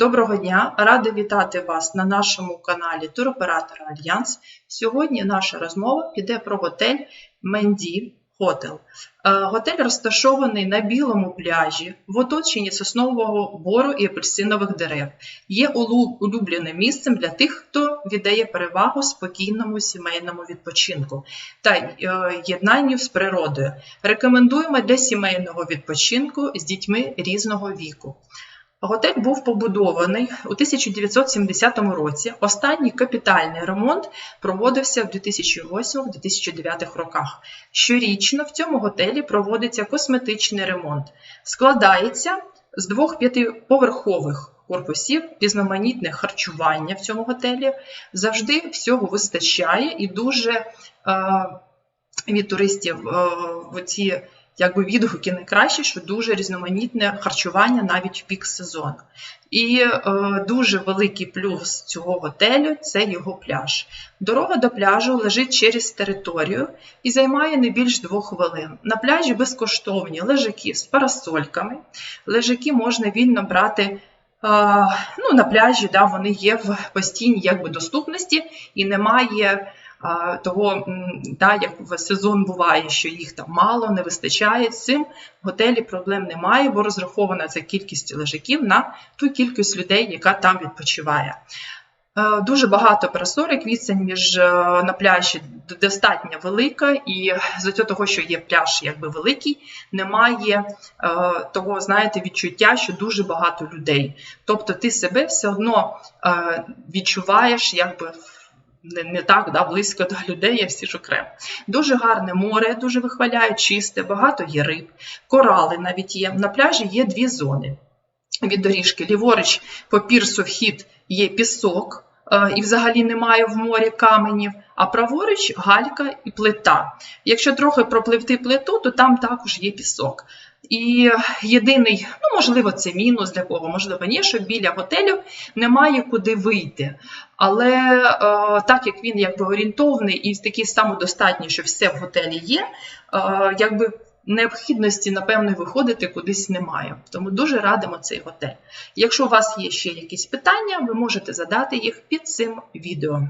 Доброго дня! Рада вітати вас на нашому каналі Туроператора Альянс. Сьогодні наша розмова піде про готель Менді Хотел. Е, Готель розташований на білому пляжі в оточенні соснового бору і апельсинових дерев. Є улюбленим місцем для тих, хто віддає перевагу спокійному сімейному відпочинку та е, єднанню з природою. Рекомендуємо для сімейного відпочинку з дітьми різного віку. Готель був побудований у 1970 році. Останній капітальний ремонт проводився в 2008-2009 роках. Щорічно в цьому готелі проводиться косметичний ремонт. Складається з двох п'ятиповерхових корпусів, різноманітне харчування в цьому готелі. Завжди всього вистачає і дуже е, від туристів е, оці якби відгуки найкращі, що дуже різноманітне харчування навіть в пік сезону. І е, дуже великий плюс цього готелю це його пляж. Дорога до пляжу лежить через територію і займає не більш двох хвилин. На пляжі безкоштовні лежаки з парасольками. Лежаки можна вільно брати. е, Ну, на пляжі да, вони є в постійній якби, доступності і немає того, да, як в сезон буває, що їх там мало, не вистачає. Цим в готелі проблем немає, бо розрахована ця кількість лежаків на ту кількість людей, яка там відпочиває. Е, Дуже багато парасолік, відстань між е, на пляжі достатньо велика, і за того, що є пляж якби великий, немає е, того, знаєте, відчуття, що дуже багато людей. Тобто ти себе все одно відчуваєш якби не, не так да, близько до людей, я всі ж окремо. Дуже гарне море, дуже вихваляє, чисте, багато є риб, корали навіть є. На пляжі є дві зони від доріжки. Ліворуч по пірсу вхід є пісок, і взагалі немає в морі каменів, а праворуч галька і плита. Якщо трохи пропливти плиту, то там також є пісок. І єдиний, ну можливо, це мінус для кого, можливо, ні, що біля готелю немає куди вийти. Але е, так як він якби орієнтовний і такий самодостатній, що все в готелі є, е, якби необхідності, напевно, виходити кудись немає. Тому дуже радимо цей готель. Якщо у вас є ще якісь питання, ви можете задати їх під цим відео.